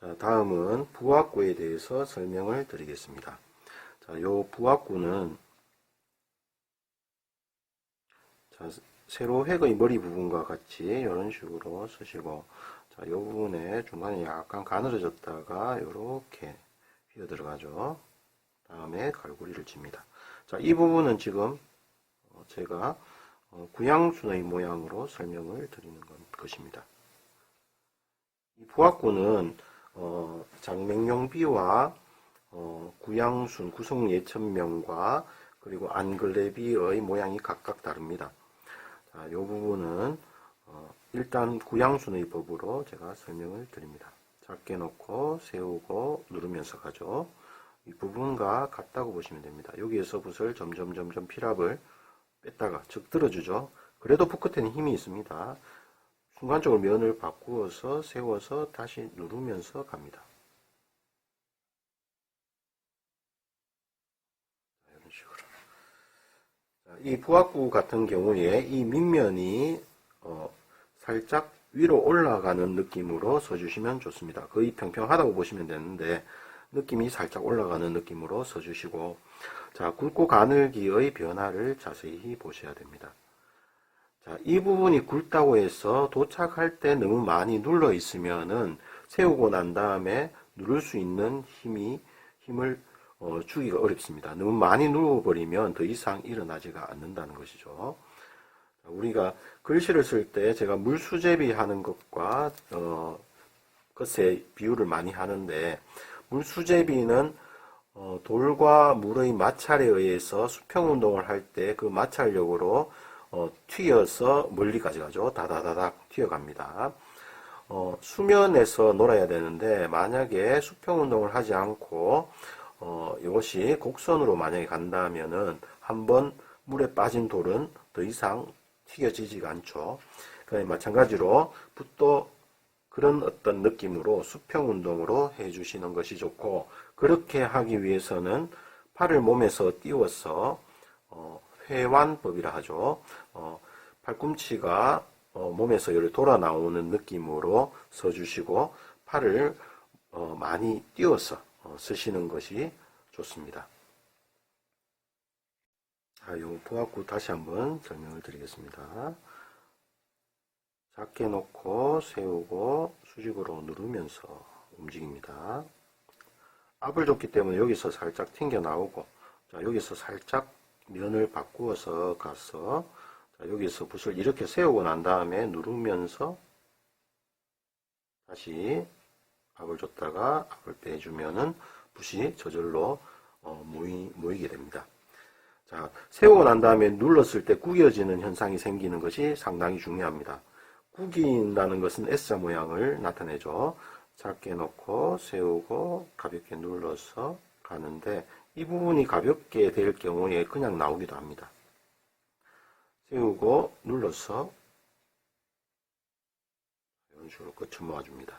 자, 다음은 부합구에 대해서 설명을 드리겠습니다. 자, 요 부합구는 자, 세로 획의 머리 부분과 같이 이런 식으로 쓰시고 자, 요 부분에 중간에 약간 가늘어졌다가 이렇게 휘어 들어가죠. 다음에 갈고리를 칩니다. 자, 이 부분은 지금 어, 제가 어, 구양순의 모양으로 설명을 드리는 것- 것입니다. 이 부합구는 어, 장맹용비와 어, 구양순 구성 예천명과 그리고 안글레비의 모양이 각각 다릅니다. 자, 이 부분은 어, 일단 구양순의 법으로 제가 설명을 드립니다. 작게 놓고 세우고 누르면서 가죠. 이 부분과 같다고 보시면 됩니다. 여기에서 붓을 점점 점점 필압을 뺐다가 즉 들어주죠. 그래도 붓 끝에는 힘이 있습니다. 순간적으로 면을 바꾸어서 세워서 다시 누르면서 갑니다. 자, 이런 식으로. 자, 이 부합구 같은 경우에 이 밑면이 어, 살짝 위로 올라가는 느낌으로 써주시면 좋습니다. 거의 평평하다고 보시면 되는데 느낌이 살짝 올라가는 느낌으로 써주시고 자 굵고 가늘기의 변화를 자세히 보셔야 됩니다. 자, 이 부분이 굵다고 해서 도착할 때 너무 많이 눌러 있으면은 세우고 난 다음에 누를 수 있는 힘이 힘을 어, 주기가 어렵습니다. 너무 많이 누워버리면 더 이상 일어나지가 않는다는 것이죠. 자, 우리가 글씨를 쓸 때 제가 물수제비 하는 것과 어, 것에 비유를 많이 하는데 물수제비는 어, 돌과 물의 마찰에 의해서 수평 운동을 할 때 그 마찰력으로 어, 튀어서 멀리까지 가죠. 다다다닥 튀어갑니다. 어, 수면에서 놀아야 되는데 만약에 수평 운동을 하지 않고 어, 이것이 곡선으로 만약에 간다면은 한번 물에 빠진 돌은 더 이상 튀겨지지가 않죠. 그 마찬가지로 붓도 그런 어떤 느낌으로 수평 운동으로 해주시는 것이 좋고 그렇게 하기 위해서는 팔을 몸에서 띄워서 어, 회완법이라 하죠. 어, 팔꿈치가 어, 몸에서 이렇게 돌아 나오는 느낌으로 써주시고 팔을 어, 많이 띄워서 어, 쓰시는 것이 좋습니다. 자, 요 부합구 다시 한번 설명을 드리겠습니다. 작게 놓고 세우고 수직으로 누르면서 움직입니다. 압을 줬기 때문에 여기서 살짝 튕겨 나오고 자 여기서 살짝 면을 바꾸어서 가서 자, 여기서 붓을 이렇게 세우고 난 다음에 누르면서 다시 압을 줬다가 압을 빼주면은 붓이 저절로 어, 모이, 모이게 됩니다. 자, 세우고 난 다음에 눌렀을 때 구겨지는 현상이 생기는 것이 상당히 중요합니다. 구긴다는 것은 S자 모양을 나타내죠. 작게 놓고 세우고 가볍게 눌러서 가는데 이 부분이 가볍게 될 경우에 그냥 나오기도 합니다. 세우고 눌러서 이런 식으로 끝을 모아줍니다.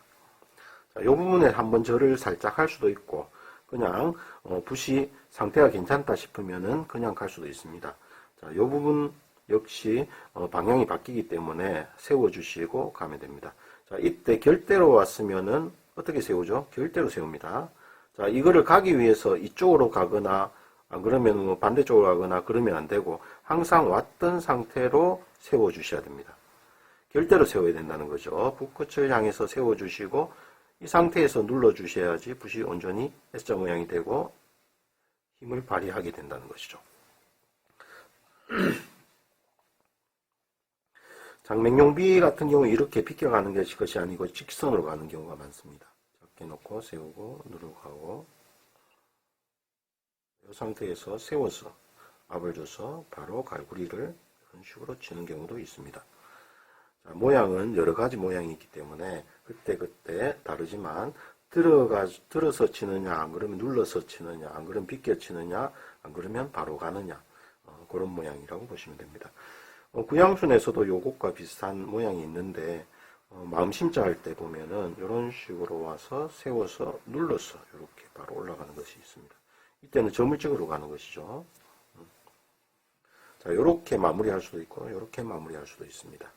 자, 이 부분에 한번 절을 살짝 할 수도 있고 그냥 어, 붓이 상태가 괜찮다 싶으면은 그냥 갈 수도 있습니다. 자, 이 부분 역시 어, 방향이 바뀌기 때문에 세워주시고 가면 됩니다. 자, 이때 결대로 왔으면은 어떻게 세우죠? 결대로 세웁니다. 자, 이거를 가기 위해서 이쪽으로 가거나 안 그러면 뭐 반대쪽으로 가거나 그러면 안 되고 항상 왔던 상태로 세워 주셔야 됩니다. 결대로 세워야 된다는 거죠. 붓끝을 향해서 세워 주시고 이 상태에서 눌러 주셔야지 붓이 온전히 S자 모양이 되고 힘을 발휘하게 된다는 것이죠. 장맹용비 같은 경우 이렇게 비껴가는 것이 아니고 직선으로 가는 경우가 많습니다. 작게 놓고 세우고 누르고 가고 이 상태에서 세워서 압을 줘서 바로 갈고리를 이런 식으로 치는 경우도 있습니다. 자, 모양은 여러 가지 모양이 있기 때문에 그때그때 다르지만 들어가, 들어서 치느냐, 안 그러면 눌러서 치느냐, 안 그러면 비껴 치느냐, 안 그러면 바로 가느냐, 어, 그런 모양이라고 보시면 됩니다. 어, 구양순에서도 요것과 비슷한 모양이 있는데, 어, 마음 심자 할 때 보면은 이런 식으로 와서 세워서 눌러서 이렇게 바로 올라가는 것이 있습니다. 이때는 점을 찍으러 가는 것이죠. 음. 자, 이렇게 마무리할 수도 있고, 이렇게 마무리할 수도 있습니다.